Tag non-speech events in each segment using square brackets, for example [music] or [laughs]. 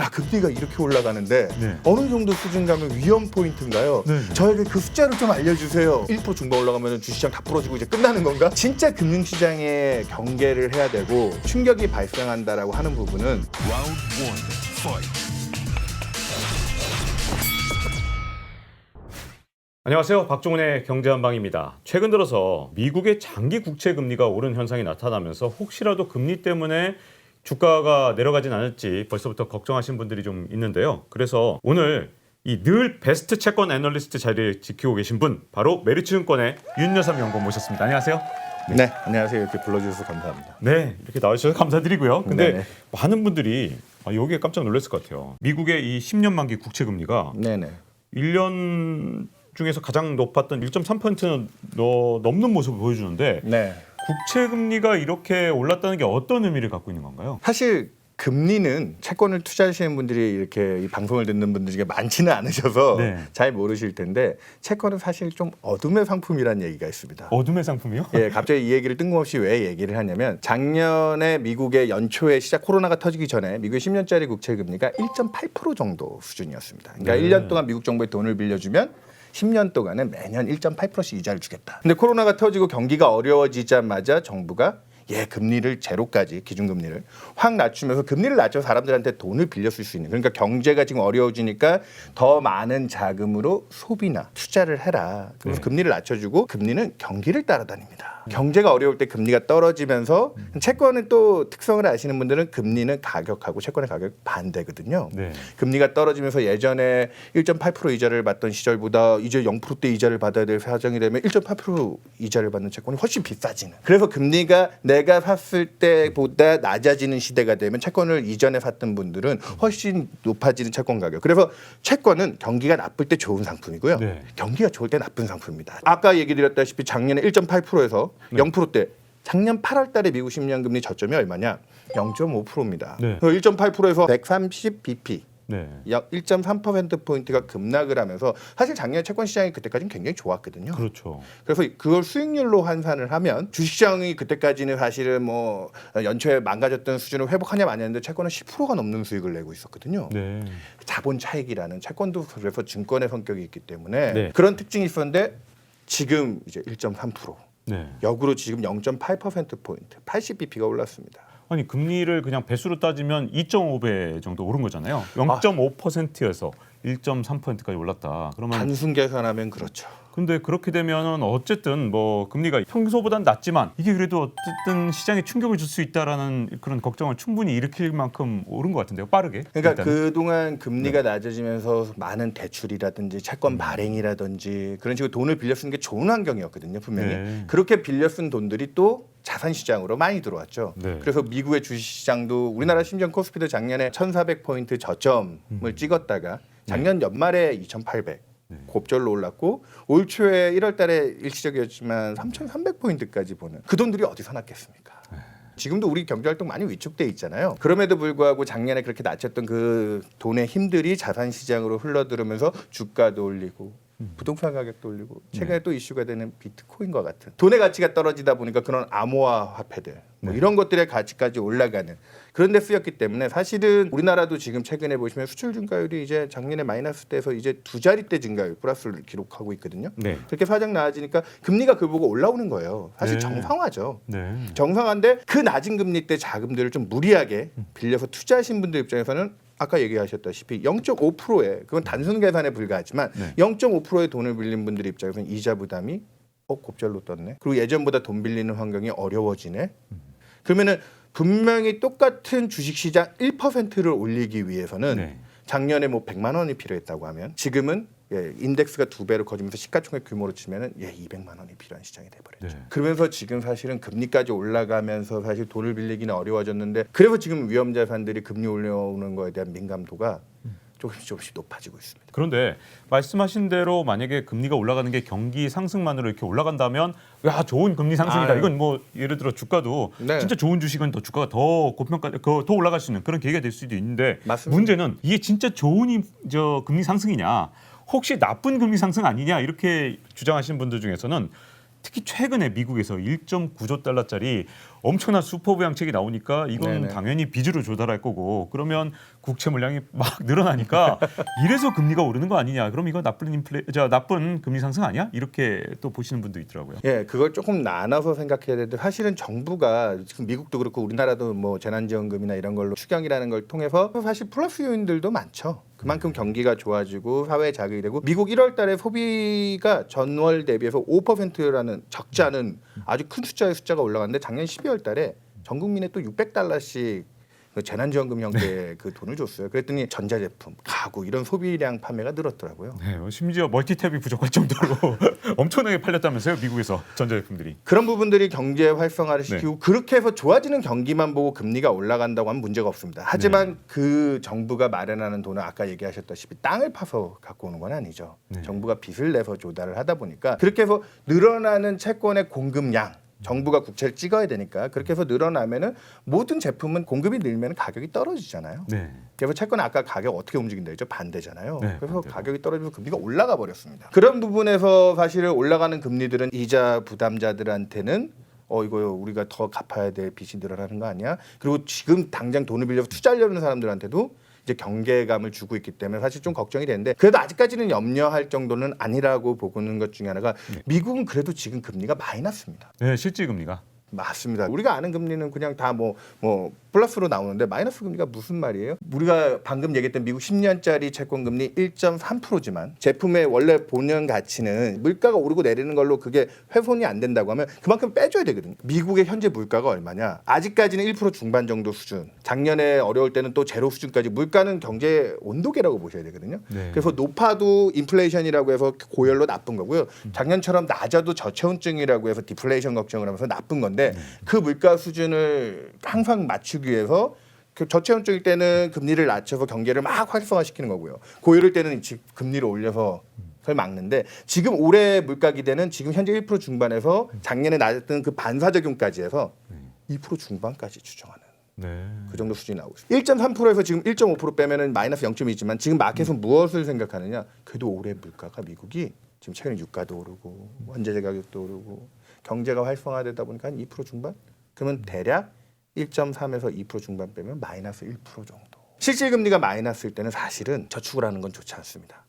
야 금리가 이렇게 올라가는데 네. 어느 정도 수준 가면 위험 포인트인가요? 네. 저에게 그 숫자를 좀 알려주세요. 1% 중반 올라가면 주시장 다 부러지고 이제 끝나는 건가? 진짜 금융시장에 경계를 해야 되고 충격이 발생한다라고 하는 부분은. 안녕하세요. 박종훈의 경제한방입니다. 최근 들어서 미국의 장기 국채 금리가 오른 현상이 나타나면서 혹시라도 금리 때문에 주가가 내려가진 않을지 벌써부터 걱정하신 분들이 좀 있는데요. 그래서 오늘 이 늘 베스트 채권 애널리스트 자리를 지키고 계신 분 바로 메리츠증권의 윤여삼 연구원 모셨습니다. 안녕하세요. 네 안녕하세요 이렇게 불러주셔서 감사합니다. 네, 이렇게 나와주셔서 감사드리고요. 근데 네네. 많은 분들이 아, 여기에 깜짝 놀랐을 것 같아요. 미국의 이 10년 만기 국채 금리가 네네. 1년 중에서 가장 높았던 1.3%는 넘는 모습을 보여주는데 네. 국채 금리가 이렇게 올랐다는 게 어떤 의미를 갖고 있는 건가요? 사실 금리는 채권을 투자하시는 분들이 이렇게 이 방송을 듣는 분들 중에 많지는 않으셔서 네. 잘 모르실 텐데 채권은 사실 좀 어둠의 상품이라는 얘기가 있습니다. 어둠의 상품이요? 예, 갑자기 이 얘기를 뜬금없이 왜 얘기를 하냐면 작년에 미국의 연초에 시작 코로나가 터지기 전에 미국의 10년짜리 국채 금리가 1.8% 정도 수준이었습니다. 그러니까 네. 1년 동안 미국 정부에 돈을 빌려주면 10년 동안은 매년 1.8%씩 이자를 주겠다. 근데 코로나가 터지고 경기가 어려워지자마자 정부가 예 금리를 제로까지 기준금리를 확 낮추면서 금리를 낮춰서 사람들한테 돈을 빌렸을 수 있는 그러니까 경제가 지금 어려워지니까 더 많은 자금으로 소비나 투자를 해라 그래서 네. 금리를 낮춰주고 금리는 경기를 따라다닙니다 경제가 어려울 때 금리가 떨어지면서 채권은 또 특성을 아시는 분들은 금리는 가격하고 채권의 가격 반대거든요 네. 금리가 떨어지면서 예전에 1.8% 이자를 받던 시절보다 이제 0%대 이자를 받아야 될 사정이 되면 1.8% 이자를 받는 채권이 훨씬 비싸지는. 그래서 금리가 내가 샀을 때보다 낮아지는 시대가 되면 채권을 이전에 샀던 분들은 훨씬 높아지는 채권 가격. 그래서 채권은 경기가 나쁠 때 좋은 상품이고요. 네. 경기가 좋을 때 나쁜 상품입니다. 아까 얘기 드렸다시피 작년에 1.8%에서 네. 0%대 작년 8월 달에 미국 10년 금리 저점이 얼마냐? 0.5%입니다. 네. 1.8%에서 130 bp 네. 약 1.3% 포인트가 급락을 하면서 사실 작년 채권 시장이 그때까지는 굉장히 좋았거든요. 그렇죠. 그래서 그걸 수익률로 환산을 하면 주식시장이 그때까지는 사실은 뭐 연초에 망가졌던 수준을 회복하냐 마냐인데 채권은 10%가 넘는 수익을 내고 있었거든요. 네. 자본 차익이라는 채권도 그래서 증권의 성격이 있기 때문에 네. 그런 특징이 있었는데 지금 이제 1.3% 네. 역으로 지금 0.8% 포인트 80bp가 올랐습니다. 아니 금리를 그냥 배수로 따지면 2.5배 정도 오른 거잖아요. 0.5%에서 1.3%까지 올랐다. 그러면 단순 계산하면 그렇죠. 근데 그렇게 되면은 어쨌든 뭐 금리가 평소보단 낮지만 이게 그래도 어쨌든 시장에 충격을 줄 수 있다라는 그런 걱정을 충분히 일으킬 만큼 오른 것 같은데요. 빠르게. 그러니까. 네. 그동안 금리가 낮아지면서 많은 대출이라든지 음. 채권 발행이라든지 그런 식으로 돈을 빌려 쓰는 게 좋은 환경이었거든요 분명히 네. 그렇게 빌려 쓴 돈들이 또 자산 시장으로 많이 들어왔죠. 네. 그래서 미국의 주식 시장도 우리나라 심지어 코스피도 작년에 1,400포인트 저점을 음. 찍었다가 작년 연말에 2,800 네. 곱절로 올랐고 올 초에 1월 달에 일시적이었지만 3,300포인트까지 보는 그 돈들이 어디서 났겠습니까? 네. 지금도 우리 경제활동 많이 위축돼 있잖아요. 그럼에도 불구하고 작년에 그렇게 낮췄던 그 돈의 힘들이 자산 시장으로 흘러들으면서 주가도 올리고 음. 부동산 가격도 올리고 네. 최근에 또 이슈가 되는 비트코인과 같은 돈의 가치가 떨어지다 보니까 그런 암호화 화폐들 뭐 네. 이런 것들의 가치까지 올라가는 그런 데 쓰였기 때문에 사실은 우리나라도 지금 최근에 보시면 수출 증가율이 이제 작년에 마이너스 때에서 이제 두 자릿대 증가율 플러스를 기록하고 있거든요. 네. 그렇게 사정 나아지니까 금리가 그걸 보고 올라오는 거예요. 사실 네. 정상화죠. 네. 정상화인데 그 낮은 금리 때 자금들을 좀 무리하게 빌려서 투자하신 분들 입장에서는 아까 얘기하셨다시피 0.5%에 그건 단순 계산에 불과하지만 네. 0.5%의 돈을 빌린 분들 입장에서는 이자 부담이 어 곱절로 떴네. 그리고 예전보다 돈 빌리는 환경이 어려워지네. 그러면은 분명히 똑같은 주식시장 1%를 올리기 위해서는 네. 작년에 뭐 100만 원이 필요했다고 하면 지금은 예, 인덱스가 두 배로 커지면서 시가총액 규모로 치면은 예, 200만 원이 필요한 시장이 돼버렸죠. 네. 그러면서 지금 사실은 금리까지 올라가면서 사실 돈을 빌리기는 어려워졌는데 그래서 지금 위험 자산들이 금리 올려오는 거에 대한 민감도가 조금씩 조금씩 높아지고 있습니다. 그런데 말씀하신 대로 만약에 금리가 올라가는 게 경기 상승만으로 이렇게 올라간다면 야 좋은 금리 상승이다. 아유. 이건 뭐 예를 들어 주가도 네. 진짜 좋은 주식은 더 주가가 더 고평가 더, 더 올라갈 수 있는 그런 계기가 될 수도 있는데 맞습니다. 문제는 이게 진짜 좋은 이- 저 금리 상승이냐 혹시 나쁜 금리 상승 아니냐 이렇게 주장하시는 분들 중에서는 특히 최근에 미국에서 1.9조 달러짜리 엄청난 슈퍼 부양책이 나오니까 이건 네네. 당연히 빚으로 조달할 거고 그러면 국채 물량이 막 [laughs] 늘어나니까 이래서 금리가 오르는 거 아니냐? 그럼 이거 나쁜 인플레 저 나쁜 금리 상승 아니야? 이렇게 또 보시는 분도 있더라고요. 예, 그걸 조금 나눠서 생각해야 되는데 사실은 정부가 지금 미국도 그렇고 우리나라도 뭐 재난지원금이나 이런 걸로 추경이라는 걸 통해서 사실 플러스 요인들도 많죠. 그만큼 경기가 좋아지고 사회 자극이 되고 미국 1월 달에 소비가 전월 대비해서 5%라는 적지 않은 아주 큰 숫자의 숫자가 올라갔는데 작년 12월 달에 전 국민에 또 600달러씩 그 재난지원금 형태의 그 돈을 줬어요. 그랬더니 전자제품, 가구 이런 소비량 판매가 늘었더라고요. 네, 심지어 멀티탭이 부족할 정도로 [laughs] 엄청나게 팔렸다면서요, 미국에서 전자제품들이. 그런 부분들이 경제 활성화를 네. 시키고 그렇게 해서 좋아지는 경기만 보고 금리가 올라간다고 하면 문제가 없습니다. 하지만 네. 그 정부가 마련하는 돈은 아까 얘기하셨다시피 땅을 파서 갖고 오는 건 아니죠. 네. 정부가 빚을 내서 조달을 하다 보니까 그렇게 해서 늘어나는 채권의 공급량 정부가 국채를 찍어야 되니까 그렇게 해서 늘어나면은 모든 제품은 공급이 늘면 가격이 떨어지잖아요. 네. 그래서 채권은 아까 가격 어떻게 움직인다 했죠? 반대잖아요. 네, 그래서 반대로. 가격이 떨어지면서 금리가 올라가 버렸습니다. 그런 부분에서 사실 올라가는 금리들은 이자 부담자들한테는 어 이거 우리가 더 갚아야 될 빚이 늘어나는 거 아니야? 그리고 지금 당장 돈을 빌려서 투자하려는 사람들한테도 이제 경계감을 주고 있기 때문에 사실 좀 걱정이 되는데 그래도 아직까지는 염려할 정도는 아니라고 보는 것 중에 하나가 네. 미국은 그래도 지금 금리가 마이너스입니다. 네, 실질 금리가. 맞습니다. 우리가 아는 금리는 그냥 다 뭐 뭐 플러스로 나오는데 마이너스 금리가 무슨 말이에요? 우리가 방금 얘기했던 미국 10년짜리 채권 금리 1.3%지만 제품의 원래 본연 가치는 물가가 오르고 내리는 걸로 그게 훼손이 안 된다고 하면 그만큼 빼줘야 되거든요. 미국의 현재 물가가 얼마냐? 아직까지는 1% 중반 정도 수준. 작년에 어려울 때는 또 제로 수준까지 물가는 경제 온도계라고 보셔야 되거든요. 네. 그래서 높아도 인플레이션이라고 해서 고열로 나쁜 거고요. 작년처럼 낮아도 저체온증이라고 해서 디플레이션 걱정을 하면서 나쁜 건데 그 물가 수준을 항상 맞추기 위해서 그 저체온증일 때는 금리를 낮춰서 경제를 막 활성화시키는 거고요. 고열일 때는 지- 금리를 올려서 그걸 막는데 지금 올해 물가 기대는 지금 현재 1% 중반에서 작년에 낮았던 그 반사 적용까지 해서 2% 중반까지 추정하는 네. 그 정도 수준이 나오고 있습니다. 1.3%에서 지금 1.5% 빼면은 마이너스 0.2지만 지금 마켓은 무엇을 생각하느냐? 그래도 올해 물가가 미국이 지금 최근에 유가도 오르고 원재재 가격도 오르고 경제가 활성화되다 보니까 한 2% 중반? 그러면 대략 1.3에서 2% 중반 빼면 마이너스 1% 정도. 실질 금리가 마이너스일 때는 사실은 저축을 하는 건 좋지 않습니다.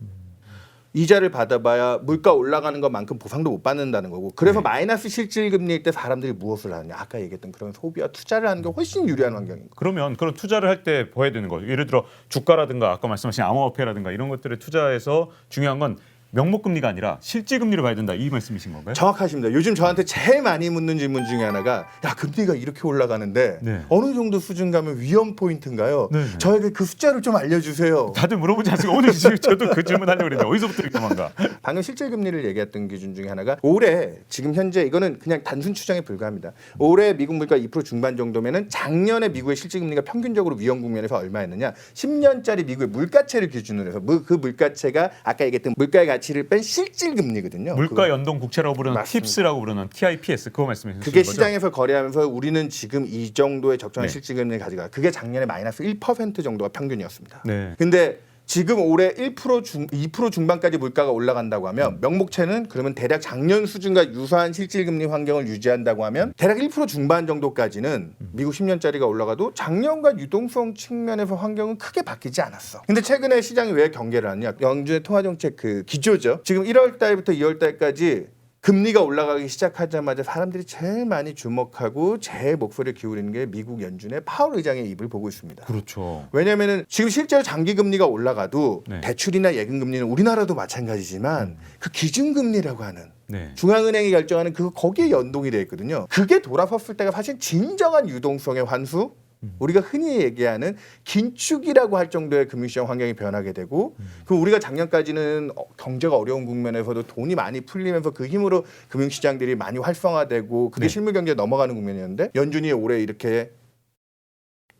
이자를 받아봐야 물가 올라가는 것만큼 보상도 못 받는다는 거고 그래서 마이너스 실질 금리일 때 사람들이 무엇을 하느냐 아까 얘기했던 그런 소비와 투자를 하는 게 훨씬 유리한 환경인 거예요. 그러면 그런 투자를 할 때 봐야 되는 거예요. 예를 들어 주가라든가 아까 말씀하신 암호화폐라든가 이런 것들에 투자해서 중요한 건 명목 금리가 아니라 실질 금리를 봐야 된다 이 말씀이신 건가요? 정확하십니다. 요즘 저한테 제일 많이 묻는 질문 중에 하나가 야 금리가 이렇게 올라가는데 네. 어느 정도 수준 가면 위험 포인트인가요? 네, 네. 저에게 그 숫자를 좀 알려주세요. 다들 물어보지 않습니까? 오늘 저도 그 질문 하려고 그랬는데 어디서부터 이렇게 도망가? 방금 실질 금리를 얘기했던 기준 중에 하나가 올해 지금 현재 이거는 그냥 단순 추정에 불과합니다. 올해 미국 물가 2% 중반 정도면은 작년에 미국의 실질 금리가 평균적으로 위험 국면에서 얼마였느냐? 10년짜리 미국의 물가채를 기준으로 해서 무- 그 물가채가 아까 얘기했던 물가의 가치를 뺀 실질 금리거든요. 물가 연동 국채라고 부르는 맞습니다. 팁스라고 부르는 TIPS 그거 말씀하시는 그게 거죠? 시장에서 거래하면서 우리는 지금 이 정도의 적정한 네. 실질 금리를 가져가. 그게 작년에 마이너스 1% 정도가 평균이었습니다. 네. 근데 지금 올해 1% 중, 2% 중반까지 물가가 올라간다고 하면 음. 명목채는 그러면 대략 작년 수준과 유사한 실질금리 환경을 유지한다고 하면 대략 1% 중반 정도까지는 음. 미국 10년짜리가 올라가도 작년과 유동성 측면에서 환경은 크게 바뀌지 않았어. 근데 최근에 시장이 왜 경계를 하냐? 영준의 통화정책 그 기조죠. 지금 1월 달부터 2월 달까지 금리가 올라가기 시작하자마자 사람들이 제일 많이 주목하고 제일 목소리를 기울이는 게 미국 연준의 파월 의장의 입을 보고 있습니다. 그렇죠. 왜냐하면은 지금 실제로 장기 금리가 올라가도 네. 대출이나 예금 금리는 우리나라도 마찬가지지만 그 기준 금리라고 하는 네. 중앙은행이 결정하는 그 거기에 연동이 돼 있거든요. 그게 돌아섰을 때가 사실 진정한 유동성의 환수. 우리가 흔히 얘기하는 긴축이라고 할 정도의 금융시장 환경이 변하게 되고 그 우리가 작년까지는 어, 경제가 어려운 국면에서도 돈이 많이 풀리면서 그 힘으로 금융시장들이 많이 활성화되고 그게 네. 실물 경제에 넘어가는 국면이었는데 연준이 올해 이렇게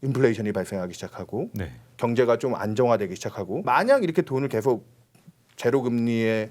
인플레이션이 발생하기 시작하고 네. 경제가 좀 안정화되기 시작하고 만약 이렇게 돈을 계속 제로 금리에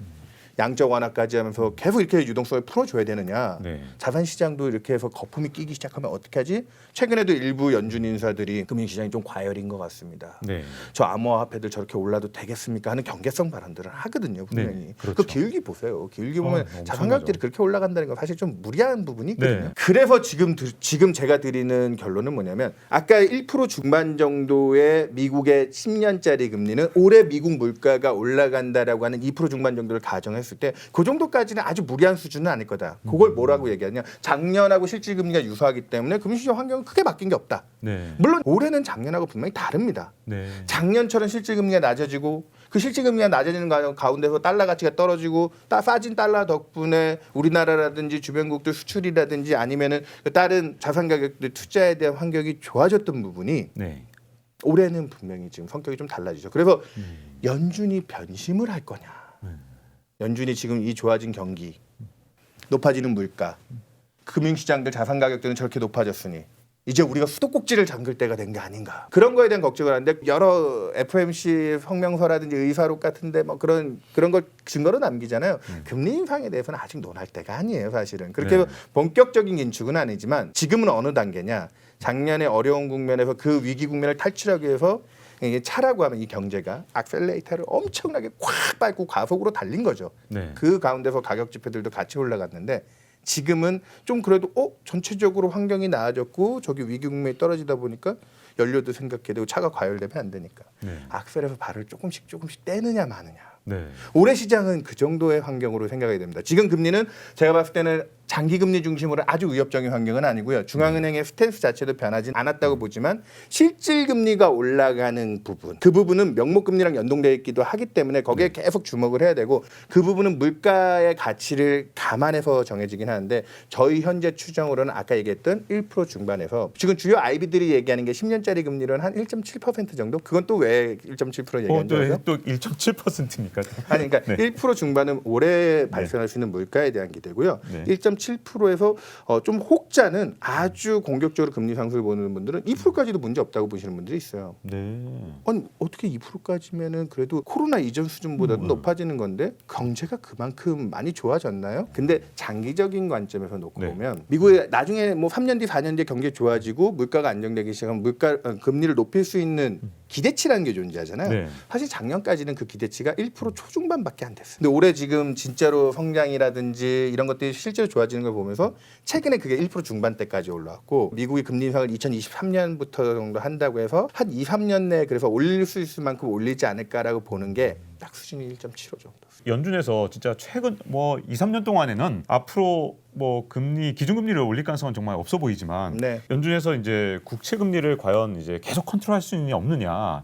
양적 완화까지 하면서 계속 이렇게 유동성을 풀어줘야 되느냐. 네. 자산 시장도 이렇게 해서 거품이 끼기 시작하면 어떻게 하지? 최근에도 일부 연준 인사들이 금융시장이 좀 과열인 것 같습니다. 네. 저 암호화폐들 저렇게 올라도 되겠습니까 하는 경계성 발언들을 하거든요 분명히. 네, 그렇죠. 그 길게 보세요. 어, 보면 엄청나죠. 자산 가격들이 그렇게 올라간다는 건 사실 좀 무리한 부분이 있거든요. 네. 그래서 지금 드- 지금 제가 드리는 결론은 뭐냐면 아까 1% 중반 정도의 미국의 10년짜리 금리는 올해 미국 물가가 올라간다라고 하는 2% 중반 정도를 가정했을 때 그 정도까지는 아주 무리한 수준은 아닐 거다. 그걸 뭐라고 얘기하냐? 작년하고 실질 금리가 유사하기 때문에 금융시장 환경은 크게 바뀐 게 없다. 네. 물론 올해는 작년하고 분명히 다릅니다. 네. 작년처럼 실질 금리가 낮아지고 그 실질 금리가 낮아지는 가- 가운데서 달러 가치가 떨어지고 따 싸진 달러 덕분에 우리나라라든지 주변국들 수출이라든지 아니면은 그 다른 자산 가격들 투자에 대한 환경이 좋아졌던 부분이 네. 올해는 분명히 지금 성격이 좀 달라지죠. 그래서 연준이 변심을 할 거냐? 연준이 지금 이 좋아진 경기, 높아지는 물가, 금융시장들 자산 가격들은 저렇게 높아졌으니 이제 우리가 수도꼭지를 잠글 때가 된 게 아닌가 그런 거에 대한 걱정을 하는데 여러 FMC 성명서라든지 의사록 같은데 뭐 그런 그런 걸 증거로 남기잖아요. 금리 인상에 대해서는 아직 논할 때가 아니에요, 사실은. 그렇게 네. 본격적인 긴축은 아니지만 지금은 어느 단계냐? 작년에 어려운 국면에서 그 위기 국면을 탈출하기 위해서 이게 차라고 하면 이 경제가 악셀레이터를 엄청나게 콱 밟고 가속으로 달린 거죠. 네. 그 가운데서 가격 지표들도 같이 올라갔는데 지금은 좀 그래도 어 전체적으로 환경이 나아졌고 저기 위기 국면이 떨어지다 보니까 연료도 생각해야 되고 차가 과열되면 안 되니까 네. 악셀에서 발을 조금씩 조금씩 떼느냐 마느냐. 네. 올해 시장은 그 정도의 환경으로 생각이 됩니다. 지금 금리는 제가 봤을 때는 장기 금리 중심으로 아주 위협적인 환경은 아니고요. 중앙은행의 스탠스 자체도 변하진 않았다고 보지만 실질 금리가 올라가는 부분, 그 부분은 명목 금리랑 연동되어 있기도 하기 때문에 거기에 계속 주목을 해야 되고 그 부분은 물가의 가치를 감안해서 정해지긴 하는데 저희 현재 추정으로는 아까 얘기했던 1% 중반에서 지금 주요 아이비들이 얘기하는 게 10년짜리 금리는 한 1.7% 정도. 그건 또 왜 1.7% 얘기하는지 아세요? 어, 또 1.7%니까. 아니 그러니까 네. 1% 중반은 올해 발생할 수 있는 물가에 대한 기대고요. 네. 1.7%에서 어, 좀 혹자는 아주 공격적으로 금리 상승을 보는 분들은 2%까지도 문제 없다고 보시는 분들이 있어요. 네. 아니 어떻게 2%까지면은 그래도 코로나 이전 수준보다도 높아지는 건데 경제가 그만큼 많이 좋아졌나요? 근데 장기적인 관점에서 놓고 네. 보면 미국의 나중에 뭐 3년 뒤 4년 뒤에 경제 좋아지고 물가가 안정되기 시작하면 물가 어, 금리를 높일 수 있는 기대치라는 게 존재하잖아요. 네. 사실 작년까지는 그 기대치가 1% 초중반밖에 안 됐어요. 근데 올해 지금 진짜로 성장이라든지 이런 것들이 실제로 좋아지는 걸 보면서 최근에 그게 1% 중반대까지 올라왔고 미국이 금리 인상을 2023년부터 정도 한다고 해서 한 2, 3년 내에 그래서 올릴 수 있을 만큼 올리지 않을까라고 보는 게 딱 수준이 1.75 정도. 연준에서 진짜 최근 뭐 2, 3년 동안에는 앞으로 뭐 금리 기준 금리를 올릴 가능성은 정말 없어 보이지만 네. 연준에서 이제 국채 금리를 과연 이제 계속 컨트롤할 수 있느냐 없느냐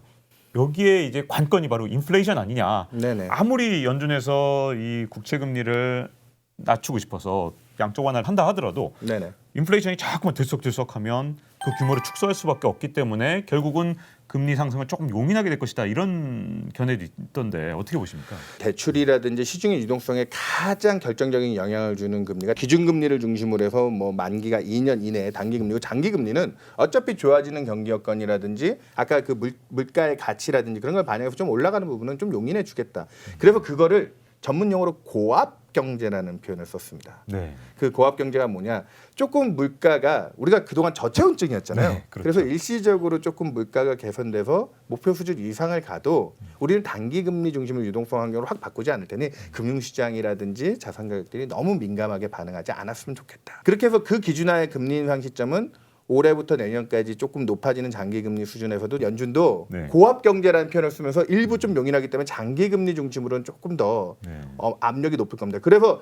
여기에 이제 관건이 바로 인플레이션 아니냐. 네네. 아무리 연준에서 이 국채 금리를 낮추고 싶어서 양적 완화를 한다 하더라도 네네. 인플레이션이 자꾸만 들썩들썩하면 그 규모를 축소할 수밖에 없기 때문에 결국은 금리 상승을 조금 용인하게 될 것이다 이런 견해도 있던데 어떻게 보십니까? 대출이라든지 시중의 유동성에 가장 결정적인 영향을 주는 금리가 기준금리를 중심으로 해서 뭐 만기가 2년 이내의 단기금리고 장기금리는 어차피 좋아지는 경기 여건이라든지 아까 그 물, 물가의 가치라든지 그런 걸 반영해서 좀 올라가는 부분은 좀 용인해 주겠다. 그래서 그거를 전문 용어로 고압 경제라는 표현을 썼습니다. 네. 그 고압 경제가 뭐냐? 조금 물가가 우리가 그동안 저체온증이었잖아요. 네, 그렇죠. 그래서 일시적으로 조금 물가가 개선돼서 목표 수준 이상을 가도 우리는 단기 금리 중심의 유동성 환경으로 확 바꾸지 않을 테니 금융 시장이라든지 자산 가격들이 너무 민감하게 반응하지 않았으면 좋겠다. 그렇게 해서 그 기준하의 금리 인상 시점은 올해부터 내년까지 조금 높아지는 장기 금리 수준에서도 연준도 네. 고압 경제라는 표현을 쓰면서 일부 좀 용인하기 때문에 장기 금리 중심으로는 조금 더 네. 어, 압력이 높을 겁니다. 그래서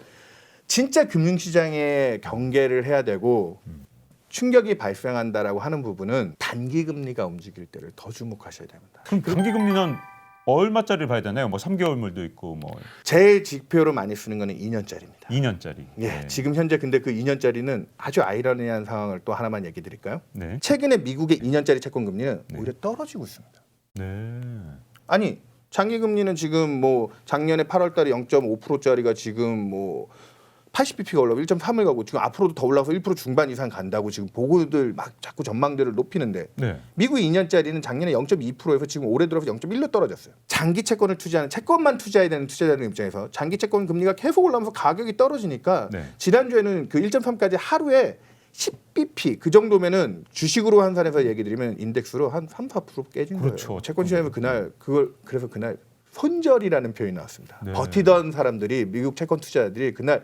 진짜 금융시장에 경계를 해야 되고 충격이 발생한다라고 하는 부분은 단기 금리가 움직일 때를 더 주목하셔야 됩니다. 그럼 단기 금리는 얼마짜리를 봐야 되나요? 뭐 3개월물도 있고 뭐 제일 지표로 많이 쓰는 거는 2년짜리입니다. 2년짜리. 예, 네. 지금 현재 근데 그 2년짜리는 아주 아이러니한 상황을 또 하나만 얘기 드릴까요? 네. 최근에 미국의 2년짜리 채권 금리는 오히려 떨어지고 있습니다. 네. 아니 장기 금리는 지금 뭐 작년에 8월 달에 0.5%짜리가 지금 뭐 80bp가 올라고 1.3을 가고 지금 앞으로도 더 올라서 1% 중반 이상 간다고 지금 보고들 막 자꾸 전망들을 높이는데 네. 미국 2년짜리는 작년에 0.2%에서 지금 올해 들어서 0.1로 떨어졌어요. 장기 채권을 투자하는 채권만 투자해야 되는 투자자들 입장에서 장기 채권 금리가 계속 올라오면서 가격이 떨어지니까 네. 지난주에는 그 1.3까지 하루에 10bp 그 정도면은 주식으로 환산해서 얘기 드리면 인덱스로 한 3, 4% 깨진 그렇죠. 거예요. 채권 시장에서 그날 그걸 그래서 그날 손절이라는 표현이 나왔습니다. 네. 버티던 사람들이 미국 채권 투자자들이 그날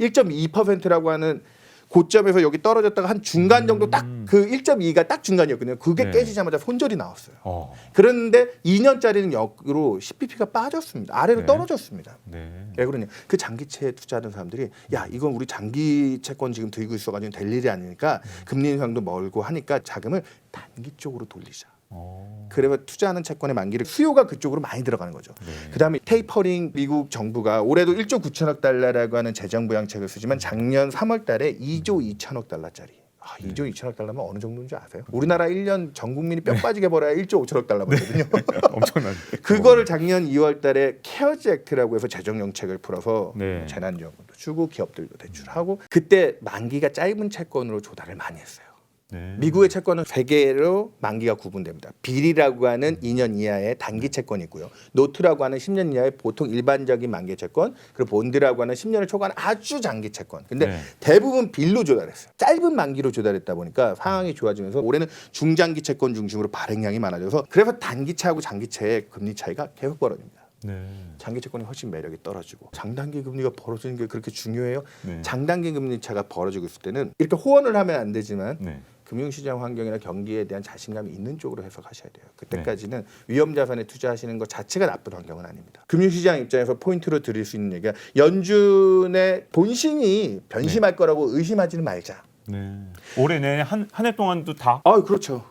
1.2%라고 하는 고점에서 여기 떨어졌다가 한 중간 정도 딱 그 1.2가 딱 중간이었거든요. 그게 네. 깨지자마자 손절이 나왔어요. 어. 그런데 2년짜리는 역으로 10bp가 빠졌습니다. 아래로 네. 떨어졌습니다. 네. 왜 그러냐? 그 장기채 투자하는 사람들이 야 이건 우리 장기 채권 지금 들고 있어가지고 될 일이 아니니까 금리 인상도 멀고 하니까 자금을 단기 쪽으로 돌리자. 어. 그래서 투자하는 채권의 만기를 수요가 그쪽으로 많이 들어가는 거죠. 네. 그다음에 테이퍼링 미국 정부가 올해도 1조 9천억 달러라고 하는 재정 부양책을 쓰지만 작년 3월 달에 2조 2천억 달러짜리. 아, 2조 2천억 달러면 어느 정도인지 아세요? 우리나라 1년 전 국민이 뼈 빠지게 벌어야 1조 5천억 달러 벌거든요. [laughs] 엄청난. 그거를 작년 2월 달에 케어즈 액트라고 해서 재정 정책을 풀어서 네. 재난지원금도 주고 기업들도 대출하고 그때 만기가 짧은 채권으로 조달을 많이 했어요. 네. 미국의 채권은 세 개로 만기가 구분됩니다. 빌이라고 하는 2년 이하의 단기 채권이 있고요. 노트라고 하는 10년 이하의 보통 일반적인 만기 채권, 그리고 본드라고 하는 10년을 초과하는 아주 장기 채권. 근데 네. 대부분 빌로 조달했어요. 짧은 만기로 조달했다 보니까 상황이 좋아지면서 올해는 중장기 채권 중심으로 발행량이 많아져서 그래서 단기채하고 장기채의 금리 차이가 계속 벌어집니다. 네. 장기 채권이 훨씬 매력이 떨어지고 장단기 금리가 벌어지는 게 그렇게 중요해요? 네. 장단기 금리 차가 벌어지고 있을 때는 이렇게 호언을 하면 안 되지만 네. 금융시장 환경이나 경기에 대한 자신감이 있는 쪽으로 해석하셔야 돼요. 그때까지는 네. 위험 자산에 투자하시는 것 자체가 나쁜 환경은 아닙니다. 금융시장 입장에서 포인트로 드릴 수 있는 얘기가 연준의 본신이 변심할 거라고 의심하지는 말자. 네. 올해 내내 한 한 해 동안도 다 아, 그렇죠.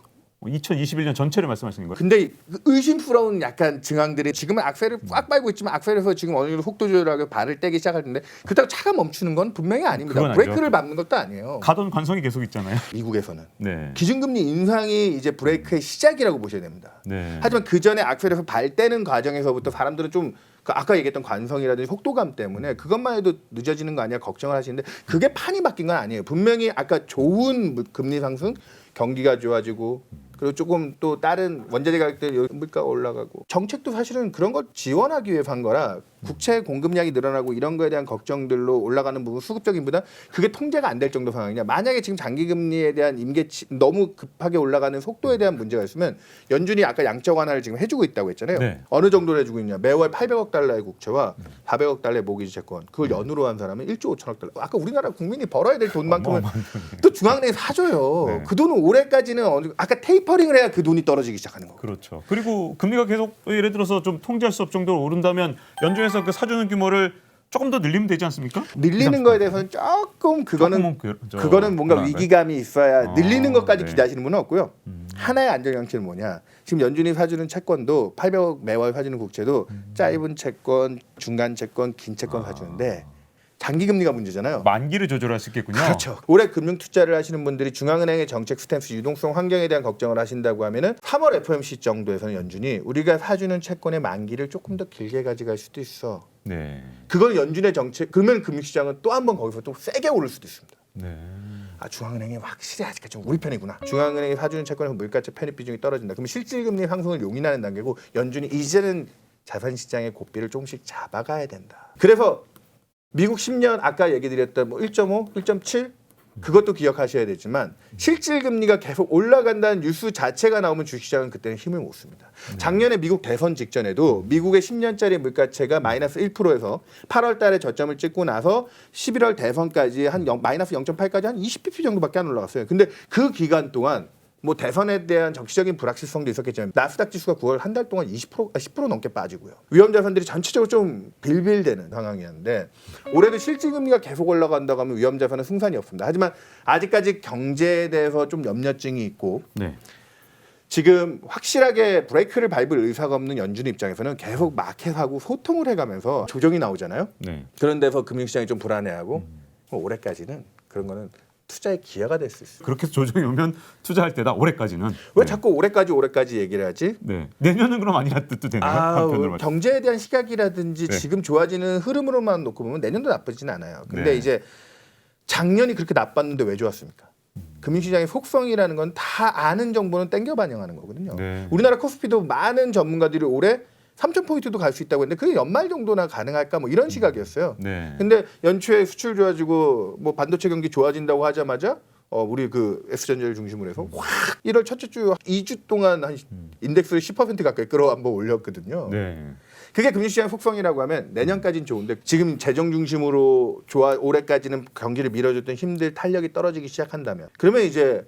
2021년 전체를 말씀하시는 거예요? 근데 그 의심스러운 약간 증황들이 지금은 악셀을 꽉 밟고 있지만 악셀에서 지금 어느 정도 속도 조절하고 발을 떼기 시작할 텐데 그렇다고 차가 멈추는 건 분명히 아닙니다. 브레이크를. 밟는 것도 아니에요. 가던 관성이 계속 있잖아요. [laughs] 미국에서는 네. 기준금리 인상이 이제 브레이크의 시작이라고 보셔야 됩니다. 네. 하지만 그 전에 악셀에서 발 떼는 과정에서부터 사람들은 좀그 아까 얘기했던 관성이라든지 속도감 때문에 그것만 해도 늦어지는 거 아니야 걱정을 하시는데 그게 판이 바뀐 건 아니에요. 분명히 아까 좋은 금리 상승, 경기가 좋아지고 그리고 조금 또 다른 원자재 가격들 물가가 올라가고. 정책도 사실은 그런 걸 지원하기 위해서 한 거라 국채 공급량이 늘어나고 이런 거에 대한 걱정들로 올라가는 부분 수급적인보다 그게 통제가 안 될 정도 상황이냐. 만약에 지금 장기 금리에 대한 임계치 너무 급하게 올라가는 속도에 대한 문제가 있으면 연준이 아까 양적 완화를 지금 해주고 있다고 했잖아요. 네. 어느 정도로 해주고 있냐. 매월 800억 달러의 국채와 400억 달러의 모기지 채권. 그걸 연으로 한 사람은 1조 5천억 달러. 아까 우리나라 국민이 벌어야 될 돈만큼은 또 중앙은행이 사줘요. 네. 그 돈은 올해까지는 어느 아까 테이퍼링을 해야 그 돈이 떨어지기 시작하는 거고. 그렇죠. 그리고 금리가 계속 예를 들어서 좀 통제할 수 없을 정도로 오른다면 연준에 서 그 사주는 규모를 조금 더 늘리면 되지 않습니까? 늘리는 거에 대해서는 조금 그거는 조금은 그- 저- 그거는 뭔가 그런가요? 위기감이 있어야 아, 늘리는 것까지 네. 기대하시는 분은 없고요. 하나의 안정 장치는 뭐냐? 지금 연준이 사주는 채권도 800억 매월 사주는 국채도 짧은 채권, 중간 채권, 긴 채권 사주는데 장기 금리가 문제잖아요. 만기를 조절할 수 있겠군요. 그렇죠. 올해 금융 투자를 하시는 분들이 중앙은행의 정책 스탠스 유동성 환경에 대한 걱정을 하신다고 하면은 3월 FOMC 정도에서는 연준이 우리가 사주는 채권의 만기를 조금 더 길게 가져갈 수도 있어. 네. 그건 연준의 정책. 그러면 금융시장은 또 한 번 거기서 또 세게 오를 수도 있습니다. 네. 아 중앙은행이 확실히 아직까지 좀 우리 편이구나. 중앙은행이 사주는 채권에서 물가채 편입 비중이 떨어진다. 그럼 실질금리 상승을 용인하는 단계고 연준이 이제는 자산 시장의 고삐를 조금씩 잡아가야 된다. 그래서 미국 10년 아까 얘기 드렸던 뭐 1.5, 1.7 그것도 기억하셔야 되지만 실질 금리가 계속 올라간다는 뉴스 자체가 나오면 주식시장은 그때는 힘을 못 씁니다. 작년에 미국 대선 직전에도 미국의 10년짜리 물가채가 마이너스 1%에서 8월 달에 저점을 찍고 나서 11월 대선까지 한 영- 마이너스 0.8까지 한 20bp 정도밖에 안 올라갔어요. 근데 그 기간 동안 뭐 대선에 대한 정치적인 불확실성도 있었겠지만 나스닥 지수가 9월 한 달 동안 20% 아, 10% 넘게 빠지고요. 위험 자산들이 전체적으로 좀 빌빌대는 상황이었는데 올해도 실질 금리가 계속 올라간다고 하면 위험 자산은 승산이 없습니다. 하지만 아직까지 경제에 대해서 좀 염려증이 있고 네. 지금 확실하게 브레이크를 밟을 의사가 없는 연준 입장에서는 계속 마켓하고 소통을 해가면서 조정이 나오잖아요. 네. 그런 데서 금융시장이 좀 불안해하고 뭐 올해까지는 그런 거는 투자의 기회가 될수 있어요. 그렇게 조정이 오면 투자할 때다 올해까지는. 왜 네. 자꾸 올해까지 올해까지 얘기를 하지? 네. 내년은 그럼 아니라 뜻도 되나요? 아, 한편으로 말씀. 경제에 대한 시각이라든지 네. 지금 좋아지는 흐름으로만 놓고 보면 내년도 나쁘진 않아요. 근데 네. 이제 작년이 그렇게 나빴는데 왜 좋았습니까? 금융시장의 속성이라는 건 다 아는 정보는 땡겨 반영하는 거거든요. 네. 우리나라 코스피도 많은 전문가들이 올해 3천 포인트도 갈 수 있다고 했는데 그게 연말 정도나 가능할까 뭐 이런 시각이었어요. 네. 근데 연초에 수출 좋아지고 뭐 반도체 경기 좋아진다고 하자마자 어 우리 그 S전자를 중심으로 해서 확 1월 첫째 주 2주 동안 한 인덱스를 10% 가까이 끌어 한번 올렸거든요. 네. 그게 금융시장 속성이라고 하면 내년까지는 좋은데 지금 재정 중심으로 좋아 올해까지는 경기를 밀어줬던 힘들 탄력이 떨어지기 시작한다면 그러면 이제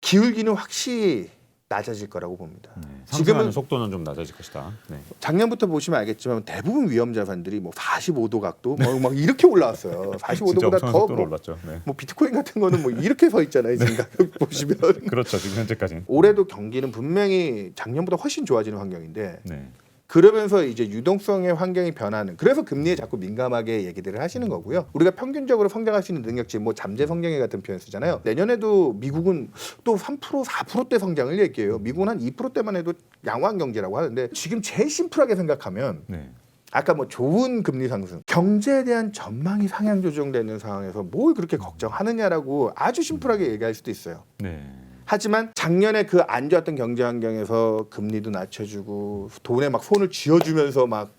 기울기는 확실히 낮아질 거라고 봅니다. 네. 지금은 속도는 좀 낮아질 것이다. 네. 작년부터 보시면 알겠지만 대부분 위험 자산들이 뭐 45도 각도 뭐 막 이렇게 올라왔어요. [laughs] 진짜 45도보다 엄청난 더 뭐, 올랐죠. 네. 뭐 비트코인 같은 거는 뭐 이렇게 서 있잖아요. 지금 가격 [laughs] 보시면 그렇죠. 지금 현재까지는. 올해도 경기는 분명히 작년보다 훨씬 좋아지는 환경인데 네. 그러면서 이제 유동성의 환경이 변하는 그래서 금리에 자꾸 민감하게 얘기들을 하시는 거고요. 우리가 평균적으로 성장할 수 있는 능력치 뭐 잠재 성장률 같은 표현 쓰잖아요. 내년에도 미국은 또 3% 4%대 성장을 얘기해요. 미국은 한 2%대만 해도 양호한 경제라고 하는데 지금 제일 심플하게 생각하면 네. 아까 뭐 좋은 금리 상승, 경제에 대한 전망이 상향 조정되는 상황에서 뭘 그렇게 걱정하느냐라고 아주 심플하게 얘기할 수도 있어요. 네. 하지만 작년에 그 안 좋았던 경제 환경에서 금리도 낮춰주고 돈에 막 손을 쥐어주면서 막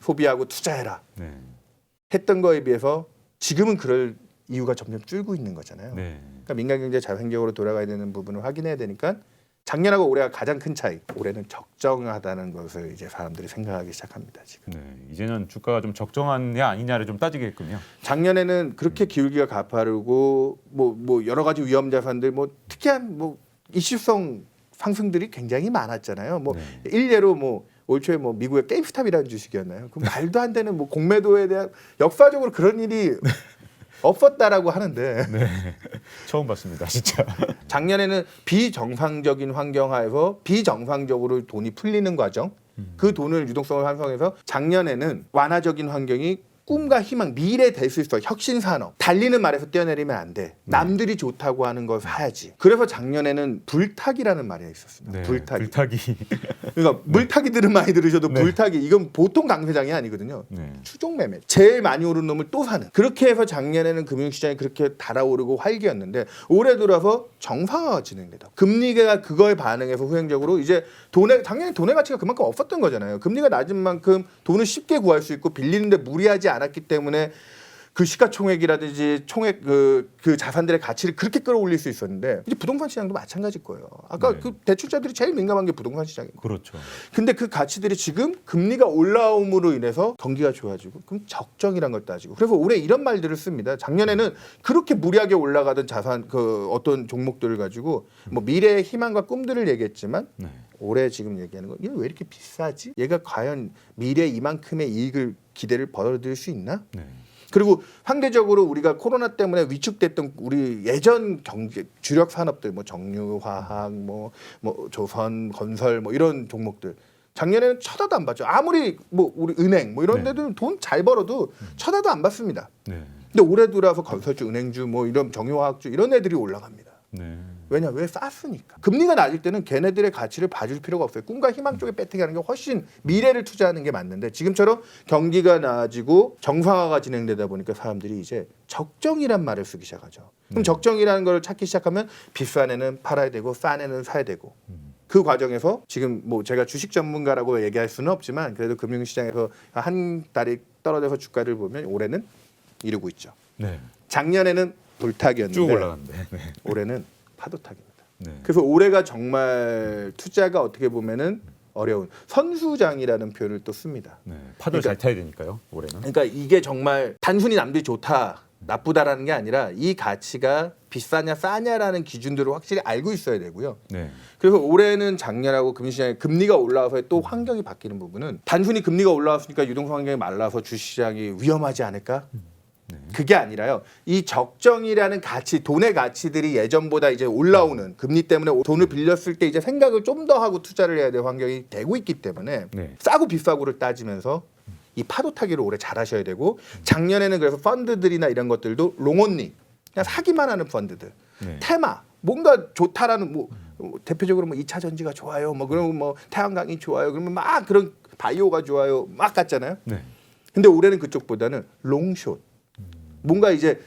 소비하고 투자해라 네. 했던 거에 비해서 지금은 그럴 이유가 점점 줄고 있는 거잖아요. 네. 그러니까 민간 경제 자생적으로 돌아가야 되는 부분을 확인해야 되니까 작년하고 올해가 가장 큰 차이. 올해는 적정하다는 것을 이제 사람들이 생각하기 시작합니다. 지금. 네. 이제는 주가가 좀 적정한냐 아니냐를 좀 따지겠군요. 작년에는 그렇게 기울기가 가파르고 뭐뭐 여러 가지 위험 자산들 뭐 특이한 뭐 이슈성 상승들이 굉장히 많았잖아요. 뭐 네. 일례로 뭐 올 초에 뭐 미국의 게임스탑이라는 주식이었나요? 그 말도 안 되는 뭐 공매도에 대한 역사적으로 그런 일이 [laughs] 없었다라고 하는데. [laughs] 처음 봤습니다, 진짜. [laughs] 작년에는 비정상적인 환경 하에서 비정상적으로 돈이 풀리는 과정? 그 돈을 유동성을 환성해서 작년에는 완화적인 환경이 꿈과 희망, 미래 될 수 있어. 혁신 산업. 달리는 말에서 뛰어내리면 안 돼. 남들이 좋다고 하는 걸 사야지. 그래서 작년에는 불타기라는 말이 있었습니다. 네. 불타기. 불타기. [laughs] 그러니까 물타기들은 많이 들으셔도 네. 불타기 이건 보통 강세장이 아니거든요. 네. 추종 매매 제일 많이 오른 놈을 또 사는 그렇게 해서 작년에는 금융시장이 그렇게 달아오르고 활기였는데 올해 들어서 정상화가 진행되다 금리가 그거에 반응해서 후행적으로 이제 돈의 작년에 돈의 가치가 그만큼 없었던 거잖아요 금리가 낮은 만큼 돈을 쉽게 구할 수 있고 빌리는데 무리하지 않았기 때문에 그 시가총액이라든지 총액 그, 그 자산들의 가치를 그렇게 끌어올릴 수 있었는데 이제 부동산 시장도 마찬가지일 거예요. 아까 네. 그 대출자들이 제일 민감한 게 부동산 시장이고 그렇죠. 근데 그 가치들이 지금 금리가 올라옴으로 인해서 경기가 좋아지고 그럼 적정이란 걸 따지고 그래서 올해 이런 말들을 씁니다. 작년에는 그렇게 무리하게 올라가던 자산 그 어떤 종목들을 가지고 뭐 미래의 희망과 꿈들을 얘기했지만 네. 올해 지금 얘기하는 건 이게 왜 이렇게 비싸지? 얘가 과연 미래 이만큼의 이익을 기대를 벌어들일 수 있나? 네. 그리고 상대적으로 우리가 코로나 때문에 위축됐던 우리 예전 경제 주력 산업들 뭐 정유화학 뭐 뭐 조선 건설 뭐 이런 종목들 작년에는 쳐다도 안 봤죠. 아무리 뭐 우리 은행 뭐 이런 네. 데들 돈잘 벌어도 쳐다도 안 봤습니다. 네. 근데 올해 들어서 건설주, 은행주 뭐 이런 정유화학주 이런 애들이 올라갑니다. 네. 왜냐 왜 쌌으니까. 금리가 낮을 때는 걔네들의 가치를 봐줄 필요가 없어요. 꿈과 희망 쪽에 배팅하는 게 훨씬 미래를 투자하는 게 맞는데 지금처럼 경기가 나아지고 정상화가 진행되다 보니까 사람들이 이제 적정이란 말을 쓰기 시작하죠. 그럼 적정이라는 걸 찾기 시작하면 비싼 애는 팔아야 되고 싼 애는 사야 되고. 그 과정에서 지금 뭐 제가 주식 전문가라고 얘기할 수는 없지만 그래도 금융시장에서 한 달이 떨어져서 주가를 보면 올해는 이루고 있죠. 네. 작년에는 올라갔는데. 네. 올해는 파도 타기입니다. 네. 그래서 올해가 정말 투자가 어떻게 보면은 어려운 선수장이라는 표현을 또 씁니다. 네. 파도 그러니까- 잘 타야 되니까요. 올해는. 그러니까 이게 정말 단순히 남들이 좋다, 나쁘다라는 게 아니라 이 가치가 비싸냐 싸냐라는 기준들을 확실히 알고 있어야 되고요. 네. 그래서 올해는 작년하고 금융시장에 금리가 올라와서 또 환경이 바뀌는 부분은 단순히 금리가 올라왔으니까 유동성 환경이 말라서 주시장이 위험하지 않을까? 그게 아니라요. 이 적정이라는 가치, 돈의 가치들이 예전보다 이제 올라오는 금리 때문에 돈을 빌렸을 때 이제 생각을 좀 더 하고 투자를 해야 될 환경이 되고 있기 때문에 네. 싸고 비싸고를 따지면서 이 파도 타기를 올해 잘 하셔야 되고 작년에는 그래서 펀드들이나 이런 것들도 롱온리 그냥 사기만 하는 펀드들. 네. 테마 뭔가 좋다라는 뭐 어, 대표적으로 뭐 2차 전지가 좋아요. 뭐 그러면 뭐 태양광이 좋아요. 그러면 막 그런 바이오가 좋아요. 막 갔잖아요. 네. 근데 올해는 그쪽보다는 롱숏. 뭔가 이제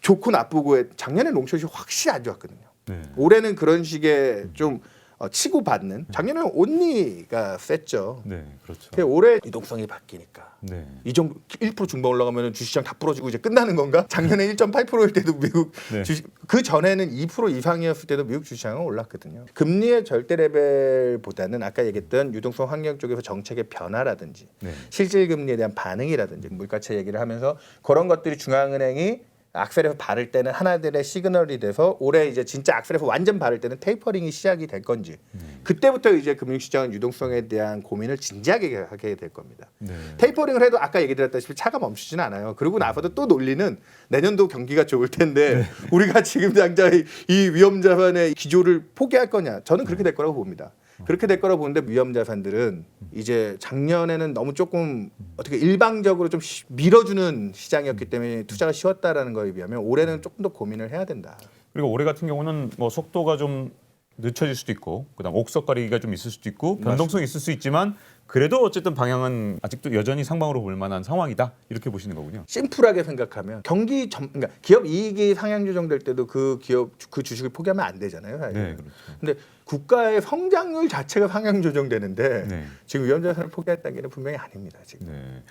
좋고 나쁘고의 작년에 롱숏이 확실히 안 좋았거든요. 네. 올해는 그런 식의 좀 어, 치고받는 작년에는 온리가 셌죠. 네, 그렇죠. 근데 올해 유동성이 바뀌니까 네. 이 정도 1% 중반 올라가면 주식시장 다 부러지고 이제 끝나는 건가? 작년에 1.8%일 때도 미국 [laughs] 네. 주식 그 전에는 2% 이상이었을 때도 미국 주식시장은 올랐거든요. 금리의 절대 레벨보다는 아까 얘기했던 유동성 환경 쪽에서 정책의 변화라든지 네. 실질 금리에 대한 반응이라든지 물가차 얘기를 하면서 그런 것들이 중앙은행이 악셀에서 바를 때는 하나들의 시그널이 돼서 올해 이제 진짜 악셀에서 완전 바를 때는 테이퍼링이 시작이 될 건지 그때부터 이제 금융시장은 유동성에 대한 고민을 진지하게 하게 될 겁니다. 네. 테이퍼링을 해도 아까 얘기 드렸다시피 차가 멈추지는 않아요. 그러고 나서도 또 논리는 내년도 경기가 좋을 텐데 [laughs] 우리가 지금 당장 이- 이 위험 자산의 기조를 포기할 거냐? 저는 그렇게 될 거라고 봅니다. 그렇게 될 거라고 보는데 위험 자산들은 이제 작년에는 너무 조금 어떻게 일방적으로 좀 시- 밀어주는 시장이었기 때문에 투자가 쉬웠다라는 거에 비하면 올해는 조금 더 고민을 해야 된다. 그리고 올해 같은 경우는 뭐 속도가 좀 늦춰질 수도 있고 그다음 옥석 가리기가 좀 있을 수도 있고 변동성이 있을 수 있지만 그래도 어쨌든 방향은 아직도 여전히 상방으로 볼 만한 상황이다 이렇게 보시는 거군요. 심플하게 생각하면 경기 전 그러니까 기업 이익이 상향 조정될 때도 그 기업 그 주식을 포기하면 안 되잖아요. 사실은. 네, 그렇죠. 근데 국가의 성장률 자체가 상향 조정되는데 네. 지금 위험자산을 포기했다는 게 분명히 아닙니다. 지금 네.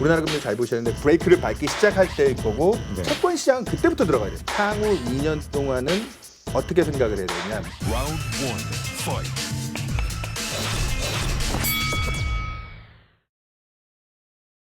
우리나라 금리 잘 보시는데 브레이크를 밟기 시작할 때일 거고 네. 채권 시장은 그때부터 들어가야 돼요. 향후 2년 동안은 어떻게 생각을 해야 되냐? Round one, fight.